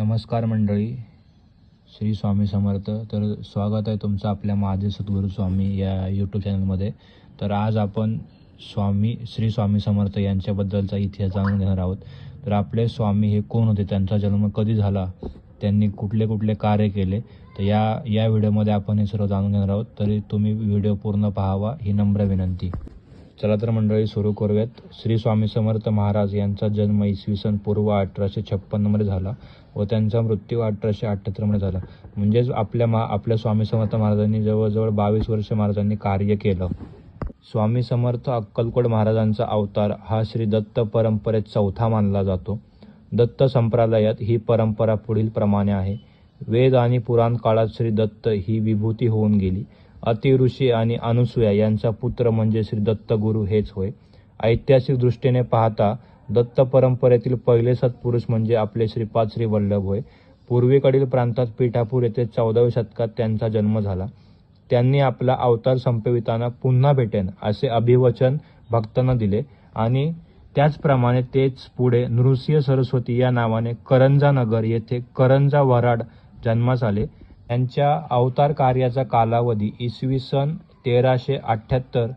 नमस्कार मंडळी. श्री स्वामी समर्थ. तर स्वागत आहे तुमचं आपल्या माझे सद्गुरू स्वामी या यूट्यूब चॅनलमध्ये तर आज आपण स्वामी श्री स्वामी समर्थ यांच्याबद्दलचा इतिहास जाणून घेणार आहोत. तर आपले स्वामी हे कोण होते? त्यांचा जन्म कधी झाला? त्यांनी कुठले कुठले कार्य केले? तर या या व्हिडिओमध्ये आपण हे सर्व जाणून घेणार आहोत. तरी तुम्ही व्हिडिओ पूर्ण पाहावा ही नम्र विनंती. चला तर मंडळी सुरू करूयात. श्री स्वामी समर्थ महाराज यांचा जन्म इसवी सन पूर्व अठराशे छप्पन्नमध्ये झाला व त्यांचा मृत्यू अठराशे अठ्ठ्याहत्तरमध्ये झाला. म्हणजेच आपल्या मा आपल्या स्वामी समर्थ महाराजांनी जवळजवळ बावीस वर्ष महाराजांनी कार्य केलं. स्वामी समर्थ अक्कलकोट महाराजांचा अवतार हा श्री दत्त परंपरेत चौथा मानला जातो. दत्त संप्रदायात ही परंपरा पुढील प्रमाणे आहे. वेद आणि पुराण काळात श्री दत्त ही विभूती होऊन गेली. अतिऋषी आणि अनुसूया यांचा पुत्र म्हणजे श्री दत्तगुरू हेच होय. ऐतिहासिक दृष्टीने पाहता दत्त परंपरेतील पहिले सत्पुरुष म्हणजे आपले श्रीपाद श्री वल्लभ होय. पूर्वेकडील प्रांतात पिठापूर येथे चौदाव्या शतकात त्यांचा जन्म झाला. त्यांनी आपला अवतार संपविताना पुन्हा भेटेन असे अभिवचन भक्तांना दिले आणि त्याचप्रमाणे तेच पुढे नृसिंह सरस्वती या नावाने करंजा नगर येथे करंजा वराड जन्मास आले. त्यांच्या अवतार कार्याचा कालावधी इसवी सन तेराशे अठ्ठ्याहत्तर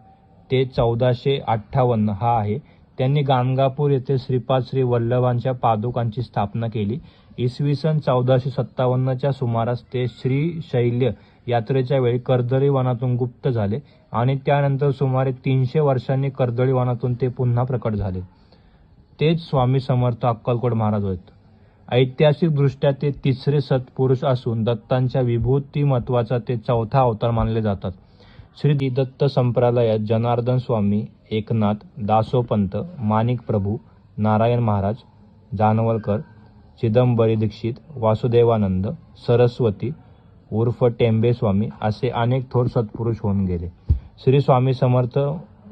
ते चौदाशे अठ्ठावन्न हा आहे. त्यांनी गाणगापूर येथे श्रीपाद श्री वल्लभांच्या पादुकांची स्थापना केली. इसवी सन चौदाशे सत्तावन्नच्या सुमारास ते श्री शैल्य यात्रेच्या वेळी कर्दळी वनातून गुप्त झाले आणि त्यानंतर सुमारे तीनशे वर्षांनी कर्दळी वनातून ते पुन्हा प्रकट झाले. तेच स्वामी समर्थ अक्कलकोट महाराज होत. ऐतिहासिकदृष्ट्या ते तिसरे सत्पुरुष असून दत्तांच्या विभूती महत्त्वाचा ते चौथा अवतार मानले जातात. श्री दत्त संप्रदायात जनार्दन स्वामी एकनाथ दासोपंत माणिक प्रभू नारायण महाराज जानवलकर चिदंबरी दीक्षित वासुदेवानंद सरस्वती उर्फ टेंबेस्वामी असे अनेक थोर सत्पुरुष होऊन गेले. श्री स्वामी समर्थ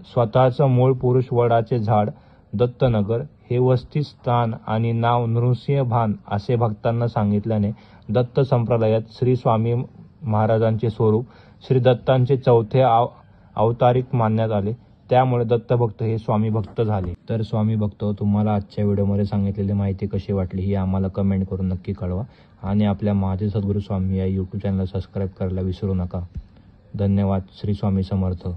स्वतःचं मूळ पुरुष वडाचे झाड दत्तनगर हे वस्ती स्थान आणि नाव नृसिंह भान असे भक्तांना सांगितल्याने दत्त संप्रदायात श्री स्वामी महाराजांचे स्वरूप श्री दत्तांचे चौथे आव अवतारिक मानण्यात आले. त्यामुळे दत्तभक्त हे स्वामी भक्त झाले. तर स्वामी भक्त तुम्हाला आजच्या व्हिडिओमध्ये सांगितलेली माहिती कशी वाटली ही आम्हाला कमेंट करून नक्की कळवा. आणि आपल्या माझे सद्गुरू स्वामी या यूट्यूब चॅनलला सबस्क्राईब करायला विसरू नका. धन्यवाद. श्री स्वामी समर्थ.